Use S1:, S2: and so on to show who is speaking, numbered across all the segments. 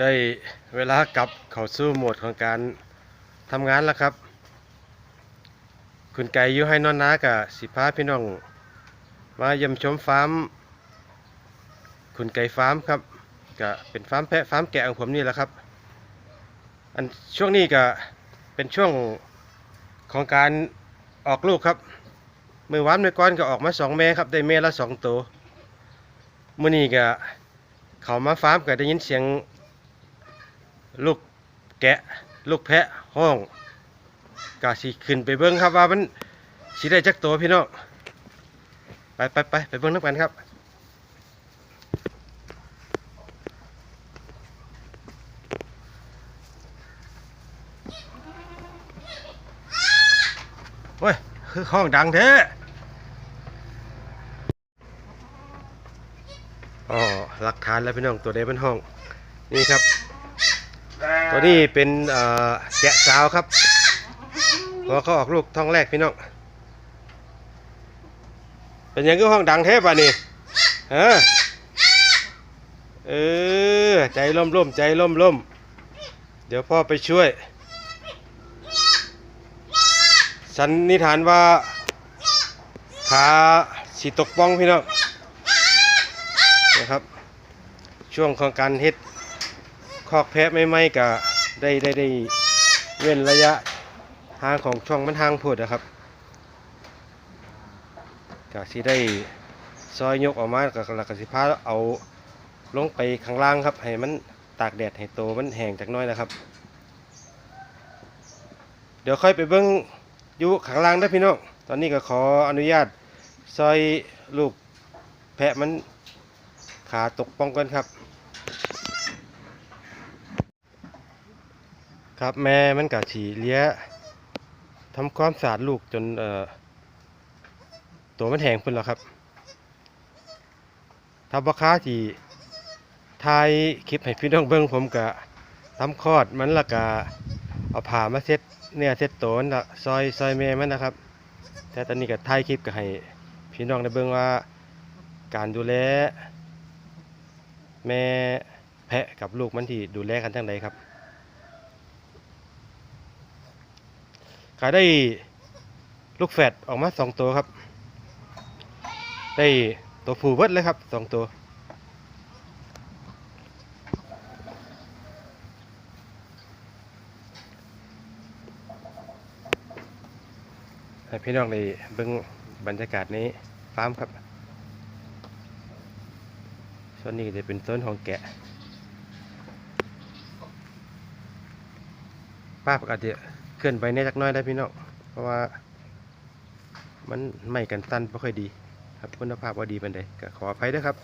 S1: ได้เวลากลับเข้าสู่โหมดของการทำงานแล้วครับ คุณไก่ยู่ให้นอนนากับสิพาพี่น้อง มาเยี่ยมชมฟาร์ม คุณไก่ฟาร์มครับก็เป็นฟาร์มแพะฟาร์มแกะของผมนี่แหละครับ อันช่วงนี้ก็เป็นช่วงของการออกลูกครับ มือวานมือก้อนก็ออกมาสองแม่ครับ ได้แม่ละสองตัวมื่อนี้ก็เขามาฟาร์มก็ได้ยินเสียง ลูกแกะลูกแพะห้องก็สิขึ้นไปเบิ้งครับว่ามันสิได้จักตัวพี่น้องไปไปไปไปเบิ้งน้ำกันครับโอ้ยคือห้องดังเท้อ๋อหลักฐานแล้วพี่น้องตัวใดเป็นห้อง นี่ครับ ตัวนี้เป็นแกะสาวครับพอเขาออกลูกท้องแรกพี่น้องเป็นยังก็ห้องดังเทปอะนี่ฮะเออใจล่มล่มใจล่มล่มเดี๋ยวพ่อไปช่วย สันนิฐานว่าขาสีตกป้องพี่น้องนะครับ ช่วงของการเฮ็ด อกแพะไม่ไหมก็ได้ได้ได้เว้นระยะห่างของช่องมันห่างโพดนะครับก็สิได้ซอยยกออกมาแล้วก็แล้วก็สิพาเอาลงไปข้างล่างครับ ให้มันตากแดดให้โตมันแห้งจากน้อยนะครับ เดี๋ยวค่อยไปเบิ้งอยู่ข้างล่างได้พี่น้องตอนนี้ก็ขออนุญาตซอยลูกแพะมันขาตกป้องกันครับ ครับ แม่มันกะฉีเลี้ยทำความสะอาดลูกจนเอ่อตัวมันแห้งพุ่นแล้วครับถ้าบ่ค้าที่ทายคลิปให้พี่น้องเบิ่งผมกะทำคลอดมันละกะเอาผ้ามาเซ็ตเนี่ยเซ็ตตัวมันละซอยซอยแม่มันนะครับ แต่ตอนนี้ก็ถ่ายคลิปก็ให้พี่น้องได้เบิ่งว่าการดูแล แม่แพะกับลูกมันที่ดูแลกันทั้งใดครับ ขายได้ลูกแฝดออกมาสองตัวครับ ได้ตัวผู้เบิดเลยครับสองตัวให้พี่น้องได้เบิ่งบรรยากาศในฟาร์มครับส่วนนี้จะเป็นต้นของแกะป้าปกติ เคลื่อนไปแน่จักน้อยได้พี่น้องเพราะว่า มันไม่กันสั้นไม่ค่อยดี ครับคุณภาพว่าดีเป็นใดก็ขออภัยด้วยครับ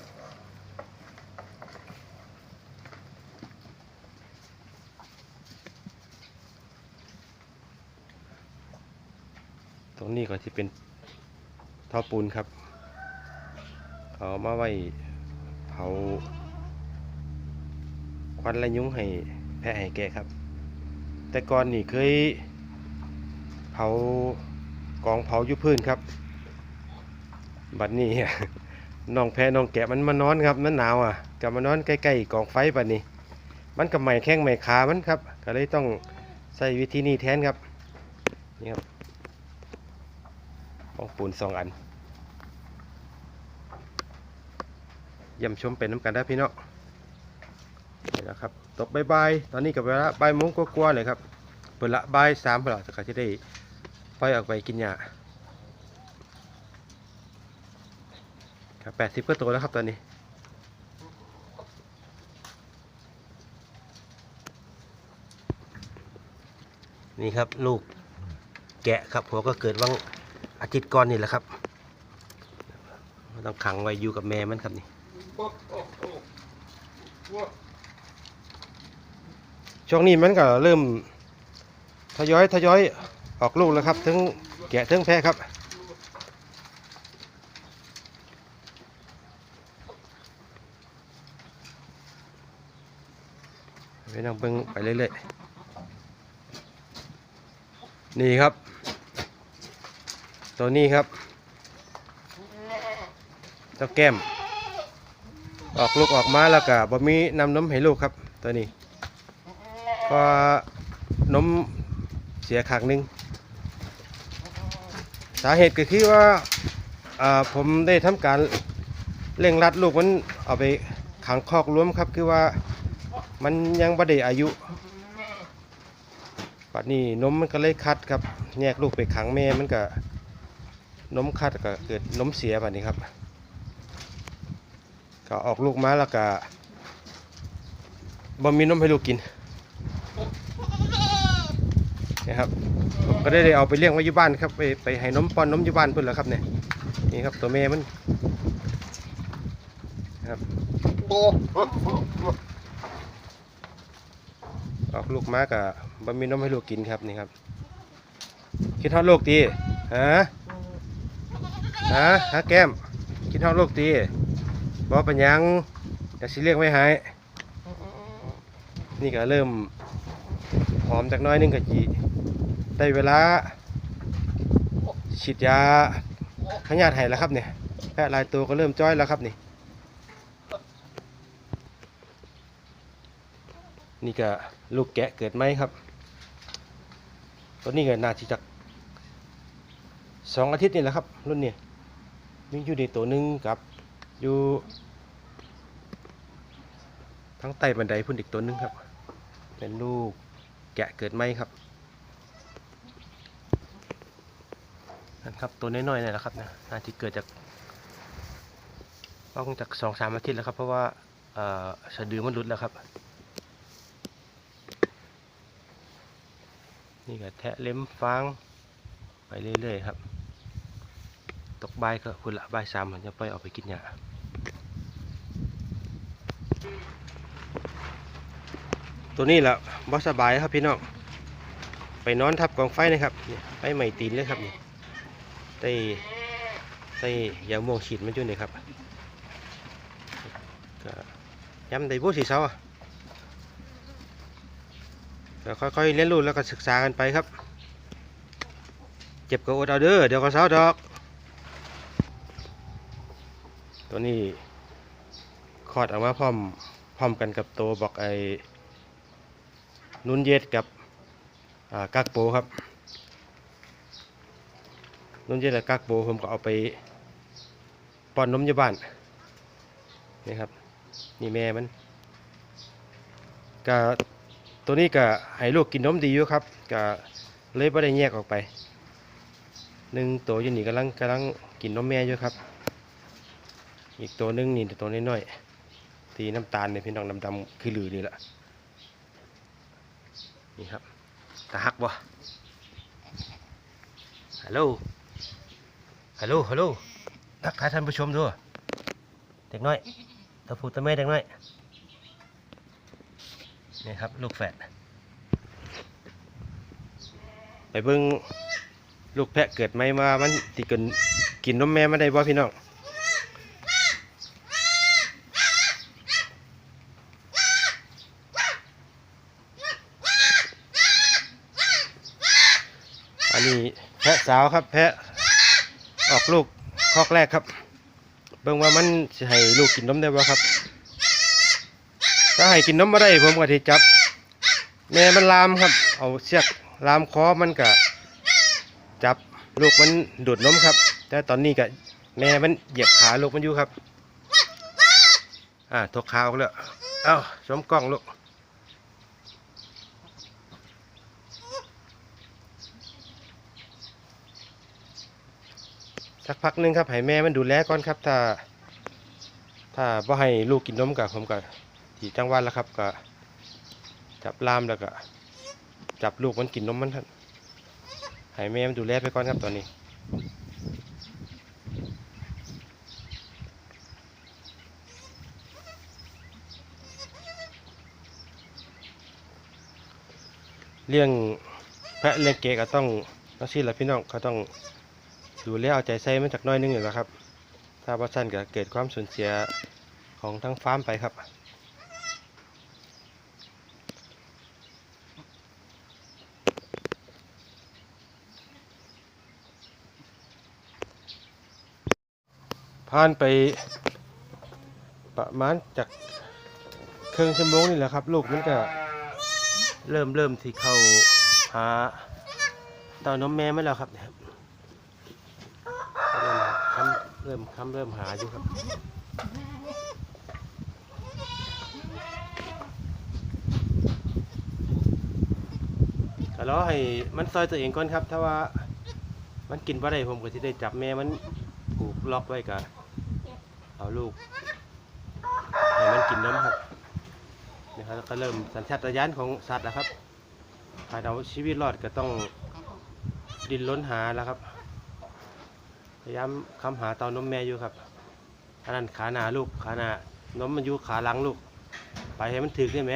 S1: ตรงนี้ก็ที่เป็นท่อปูนครับ เอามาไว้เผาควันและยุ้งให้แพะให้แกครับ แต่ก่อนนี่เคย ผากองเผายู่พื้นครับบัดนี้น้องแพน้องแกะมันมานอนครับมันหนาวอะกลับมานอนใกล้ๆกองไฟบัดนี้ มันกับไหม่แข้งไหม่ขามันครับ ก็เลยต้องใช้วิธีนี้แทนครับนี่ครับของปูนสองอันเยี่ยมชมเป็นน้ำกันได้พี่น้องนี่แหละครับตกบายๆตอนนี้กับเวลาบายโมงกว่าๆเลยครับเปิดละบ่ายสามเปิดละจะจะได้ ปล่อยออกไปกินหญ้าครับแปดสิบก็ตัวแล้วครับตอนนี้นี่ครับลูกแกะครับหัวก็เกิดวังอาทิตย์ก่อนนี่แหละครับต้องขังไว้อยู่กับแม่มันครับนี่ช่วงนี้มันก็เริ่มทยอยทยอย ออกลูกแล้วครับทั้งแกะทั้งแพะครับไปนั่งเบิ่งไปเรื่อยๆ นี่ครับ ตัวนี้ครับเจ้าแก้ม ออกลูกออกมาแล้วก็บ่มีนำนมให้ลูกครับ ตัวนี้เพราะว่านมเสียขางหนึง สาเหตุก็คือว่าอ่าผมได้ทำการเร่งรัดลูกมันเอาไปขังคอกรวมครับ คือว่ามันยังบ่ได้อายุปัดนี้นมมันก็เลยคัดครับ แยกลูกไปขังแม่มันก็นมคัดก็เกิดนมเสียแบบนี้ครับ ก็ออกลูกมาแล้วก็บ่มีนมให้ลูกกินนะครับ ผมก็ได้เอาไปเลี้ยงไว้อยู่บ้านครับ ไปไปให้นมป้อนนมอยู่บ้านเพิ่อนแหล้วครับเนี่ยนี่ครับตัวแม่มันครับออกลูกมาก็บ่มีนมให้ลูกกินครับนี่ครับคิดฮอดลูกตีฮะฮะฮะแก้มคิดฮอดลูกตีบ่เป็นหยังจะสิเลี้ยงไว้ให้นี่ก็เริ่มหอมจากน้อยนึงก็จี ได้เวลาฉีดยาขยาดให้แล้วครับเนี่ยแพะลายตัวก็เริ่มจ้อยแล้วครับนี่ นี่ก็ลูกแกะเกิดไหมครับตัวนี้ก็น่าจะจากสองอาทิตย์นี่แหละครับ รุ่นนี้มีอยู่ในตัวหนึ่งกับอยู่ทั้งใต้บันไดพุ่นอีกตัวหนึงครับ เป็นลูกแกะเกิดไหมครับนั่น ครับตัวน้อยๆนี่แหละครับนะน่าจะเกิดจากต้องจากสองสามอาทิตย์แล้วครับ เพราะว่าเอ่อสะดือมันหลุดแล้วครับ นี่ก็แทะเล็มฟางไปเรื่อยๆครับ ตกใบก็คุณละใบ่ายสามผมจะไปเอาไปกินหญ้าตัวนี้แหละบอสบายครับพี่น้องไปนอนทับกองไฟนะครับไฟใหม่ตีนเลยครับนี่ ใต้ใต้ยาโมงฉีดมันอยู่นี่ครับก็ย้ำได้บุสีเสาอะค่อยๆเรียนรู้แล้วก็ศึกษากันไปครับ เจ็บก็อดเอาเด้อเดี๋ยวก็เสาดอก ตัวนี้คลอดออกมาพร้อมพร้อมกันกับตัวบอกไอ้นุ่นเย็ดกับอ่ากักโปครับ นุ่นเย็ดกับกักโปผมก็เอาไปป้อนนมยู่บ้านนี่ครับ นี่แม่มันก็ตัวนี้ก็ให้ลูกกินนมดีอยู่ครับก็เลยไม่ได้แยกออกไปหนึ่งตัวอยู่นี่กำลังกำลังกินนมแม่อยู่ครับ อีกตัวนึงนี่ตัวน้อยๆตีน้ำตาลเนี่ยพี่น้องดำๆคือหลือนี่แหละนี่ครับตาหักบ่ฮัลโหล ฮัลโหลฮัลโหลทักทายท่านผู้ชมด้วยเด็กน้อยตะพูตะแม่เด็กน้อยนี่ครับลูกแฝดไปเบิ่งลูกแพะเกิดไหมมามันติกินกินนมแม่ไมาได้บ่พี่น้องอันนี้แพะสาวครับแพะ ออกลูกคอกแรกครับ เบิ่งว่ามันสิให้ลูกกินนมได้บ่ครับ ถ้าให้กินนมไม่ได้ผมก็ที่จับ แม่มันลามครับ เอาเชือกลามคอมันก็จับลูกมันดูดนมครับ แต่ตอนนี้ก็แม่มันเหยียบขาลูกมันอยู่ครับ อ่าทกขาออกแล้ว เอ้าสมกล้องลูก สักพักหนึงครับให้แม่มันดูแลก่อนครับ ถ้า ถ้าบ่ให้ลูกกินนมกับผมก็ที่จังหวัดแล้วครับก็ จับลามแล้วก็ จับลูกมันกินนมมันครับให้แม่มันดูแลไปก่อนครับตอนนี้เลี้ยงแพะเลี้ยงเกะก็ต้องนักสิละพี่น้องเขาต้อง ดูแลเอาใจใส่มันจากน้อยนึงอยู่แล้วครับ ถ้าว่าสั้นก็เกิดความสูญเสียของทั้งฟาร์มไปครับผ่านไปประมาณจากเครึ่องชั่วโมงนี่แหละครับ ลูกมันก็เริ่มเริ่มที่เข้าหาเต่านมแม่ไหมแล้วครับเนี่ยครับเริ่มคำเริ่มคำเริ่มหาอยู่ครับก็รอให้มันซอยตัวเองก่อนครับ ถ้าว่ามันกินบ่ได้ผมก็สิได้จับแม่มันผูกล็อกไว้กับเอาลูกให้มันกินน้ำครับนี่ครับก็เริ่มสัญชาตญาณของสัตว์แล้วครับถ้าเอาชีวิตรอดก็ต้องดิ้นรนหาแล้วครับ ยายามคำหาเตานมแม่อยู่ครับอันนั้นขาหนาลูกขาหนานมมันอยู่ขาหลังลูก ไปให้มันถึกได้ไหม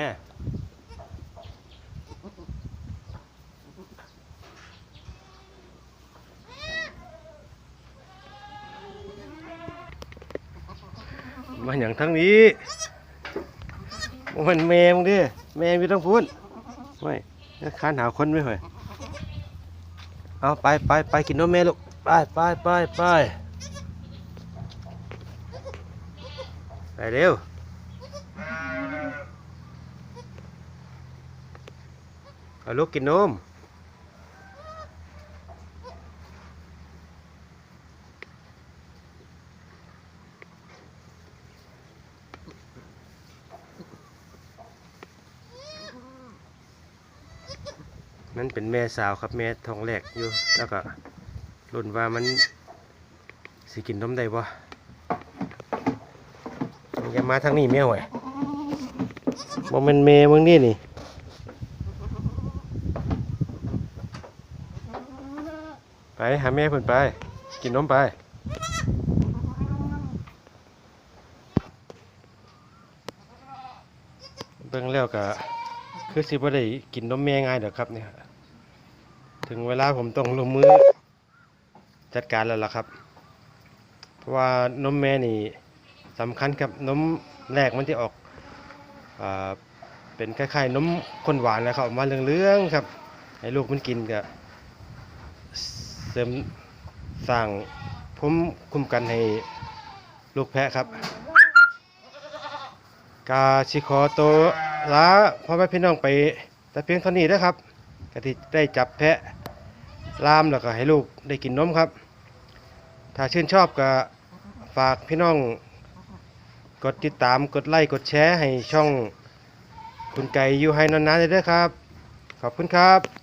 S1: มาอย่างทั้งนี้มันแม่มึงดิแม่ม่ต้องพูดไม่ข้าหนาคนไม่หรอเอาไปไปไปกินนมแม่ลูก ไปไปไปไปไปเร็วเอาลูกกินนมมันเป็นแม่สาวครับแม่ทองแหลกอยู่แล้วก็ รุ่นว่ามันสิกินนมได้บ่อย่ามาทางนี้แม่ห่วยบ่แมันแม่มึงนี่นี่ไปหาแม่เพิ่นไป กินนมไปเบิ่งแล้วก็คือสิบ่ได้กินนมแม่ง่ายเด้อครับเนี่ย ถึงเวลาผมต้องลงมือ จัดการแล้วล่ะครับ เพราะว่านมแม่นี่สำคัญครับนมแรกมันจะออกอเป็นคล้ายๆนมข้นหวานนะครับออกมาเหลืองๆครับ ให้ลูกมันกินก็เสริมสร้างภูมิคุ้มกันให้ลูกแพะครับ กาชิขอโตัวลาพ่อแม่พี่น้องไป แต่เพียงเท่านี้นะครับกะที่ได้จับแพะลามแล้วก็ให้ลูกได้กินนมครับ ถ้าชื่นชอบก็ฝากพี่น้อง กดติดตามกดไลค์กดแชร์ให้ช่องคุณไก่อยู่ให้นานๆเลยด้อครับ ขอบคุณครับ